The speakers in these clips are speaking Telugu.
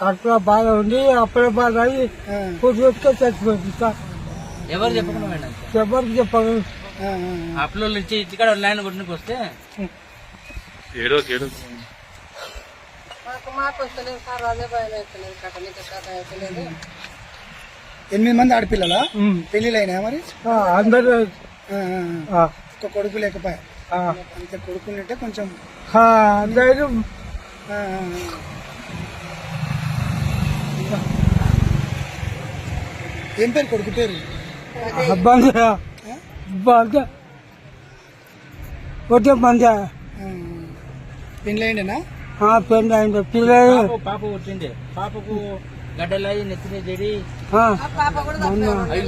కడుపులో బాధ ఉంది అప్పుడే బాధ అయ్యి పెట్టుకొని చచ్చిపోయింది సార్. ఎవరు చెప్పకుండా మేడం? ఎవరికి చెప్పాలి? అప్లో నుంచి ఇంటికాడ ల్యాండ్ కొట్టుకు వస్తే? ఏడో ఏడో ఎనిమిది మంది ఆడపిల్లలా? అయినాయా మరి? ఆ, అందరూ ఒక కొడుకు లేకపోయా? ఆ, అంతే కొడుకులుంటే కొంచెం. ఏం పేరు కొడుకు పేరు? బంద బంద ఒకటే బంద ఆ, పెళ్ళి అయిండేనా పెళ్ళి అయింది పిల్లలు. పాప పాపకు గడ్డలాయి నెత్తిన చెడి.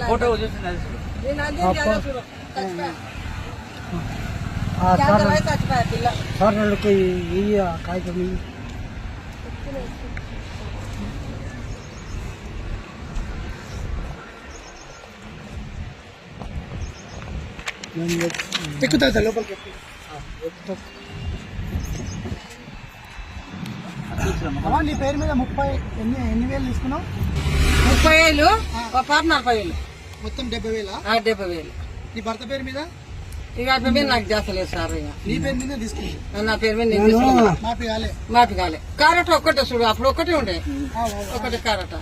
ఫోటో చూసింది ఈ కాగితం ఇయ్యి. ఎక్కుతా సార్ లోపలికి నీ పేరు మీద ముప్పై ఎన్ని ఎన్ని వేలు తీసుకున్నావు? ముప్పై వేలు ఒక పాప నలభై వేలు మొత్తం డెబ్బై వేలా? ఆ, డెబ్బై వేలు. నీ భర్త పేరు మీద? ఇక పేరు మీద నాకు చేస్తలేదు సార్ ఇక. నీ పేరు మీద తీసుకున్నావు నా పేరు మీద నేను తీసుకున్నా మాపి కాలే. మాపి కాలే. కారట ఒక్కటే చూడు అప్పుడు ఒక్కటే ఉండే. ఒకటే కారట.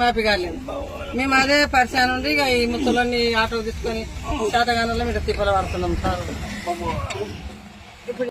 మాపి కాలేదు మేము అదే పరిచయం ఉండి ఇక ఈ ముసలన్నీ ఆటో తీసుకొని శాతగానంలో మీరు తిప్పలు పడుతున్నాం సార్.